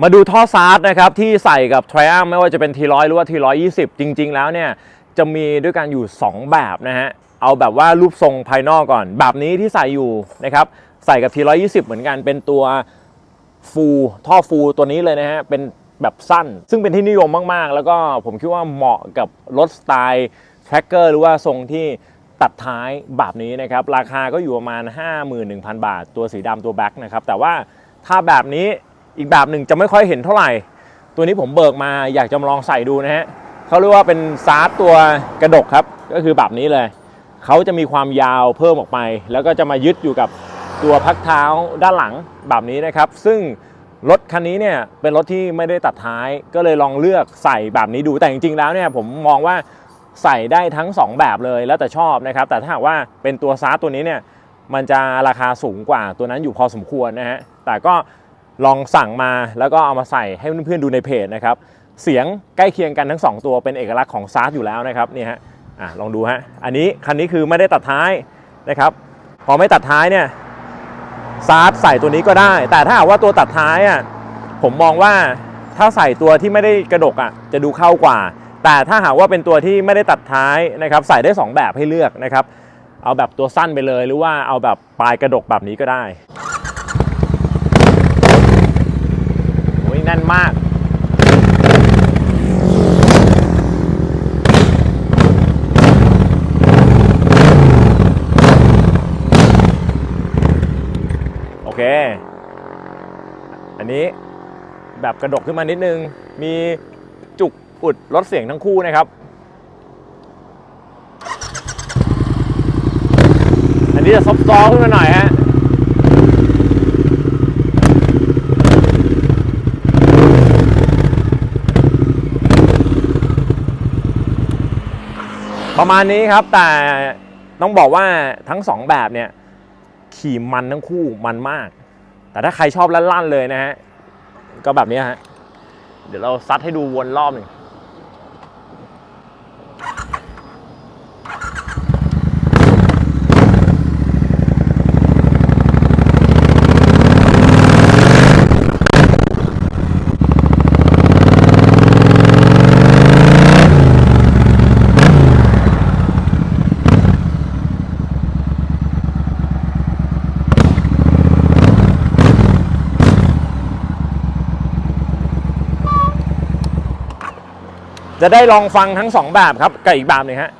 มาดูท่อซาร์ดนะครับที่ใส่กับ Triumph ไม่ว่าจะเป็น T100 หรือว่า T120 จริง ๆ แล้วเนี่ยจะมีด้วยกันอยู่ 2 แบบนะฮะ เอาแบบว่ารูปทรงภายนอกก่อน แบบนี้ที่ใส่อยู่นะครับใส่กับ T120 เหมือนกันเป็นตัวฟูท่อฟูตัวนี้เลยนะฮะ เป็นแบบสั้น ซึ่งเป็นที่นิยมมาก ๆ แล้วก็ผมคิดว่าเหมาะกับรถสไตล์ Tracker หรือว่าทรงที่ตัดท้ายแบบนี้นะครับ ราคาก็อยู่ประมาณ 51,000 บาท ตัวสีดำตัวแบ็คนะครับแต่ว่าถ้าแบบนี้ อีกแบบหนึ่งจะไม่ค่อยเห็นเท่าไหร่ ตัวนี้ผมเบิกมาอยากจะลองใส่ดูนะฮะเขาเรียกว่าเป็นซาร์ตตัวกระดกครับ ก็คือแบบนี้เลยเขาจะมีความยาวเพิ่มออกไป แล้วก็จะมายึดอยู่กับตัวพักเท้าด้านหลังแบบนี้นะครับ ซึ่งรถคันนี้เนี่ยเป็นรถที่ไม่ได้ตัดท้ายก็เลยลองเลือกใส่แบบนี้ดูแต่จริงๆแล้วเนี่ยผมมองว่าใส่ได้ทั้ง 2 แบบเลยแล้วแต่ชอบนะครับ แต่ถ้าหากว่าเป็นตัวซาร์ตตัวนี้เนี่ยมันจะราคาสูงกว่าตัวนั้นอยู่พอสมควรนะฮะแต่ก็ ลองสั่งมาแล้วก็เอามาใส่ให้เพื่อนๆดูในเพจนะครับ เสียงใกล้เคียงกันทั้ง 2 ตัวเป็นเอกลักษณ์ของซาร์อยู่แล้วนะครับนี่ฮะอะลองดูฮะอันนี้คันนี้คือไม่ได้ตัดท้ายนะครับ พอไม่ตัดท้ายเนี่ยซาร์ใส่ตัวนี้ก็ได้ แต่ถ้าหากว่าตัวตัดท้ายอะผมมองว่าถ้าใส่ตัวที่ไม่ได้กระดกอะจะดูเข้ากว่า แต่ถ้าหากว่าเป็นตัวที่ไม่ได้ตัดท้ายนะครับใส่ได้ 2 แบบให้เลือกนะครับ เอาแบบตัวสั้นไปเลยหรือว่าเอาแบบปลายกระดกแบบนี้ก็ได้โอ้ย แน่นมาก โอเค อันนี้แบบกระดกขึ้นมานิดนึง มีจุกอุดลดเสียงทั้งคู่นะครับ อันนี้จะซอฟต์ๆขึ้นมาหน่อยฮะ ประมาณนี้ครับแต่ต้องบอกว่าทั้งสองแบบเนี่ยขี่มันทั้งคู่มันมาก แต่ถ้าใครชอบลั่นๆเลยนะฮะก็แบบนี้ฮะเดี๋ยวเราซัดให้ดูวนรอบหนึ่ง จะได้ลองฟังทั้งสองแบบครับกับอีกแบบหนึ่งฮะ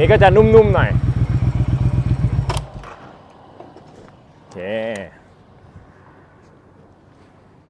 นี้ก็จะนุ่มๆหน่อย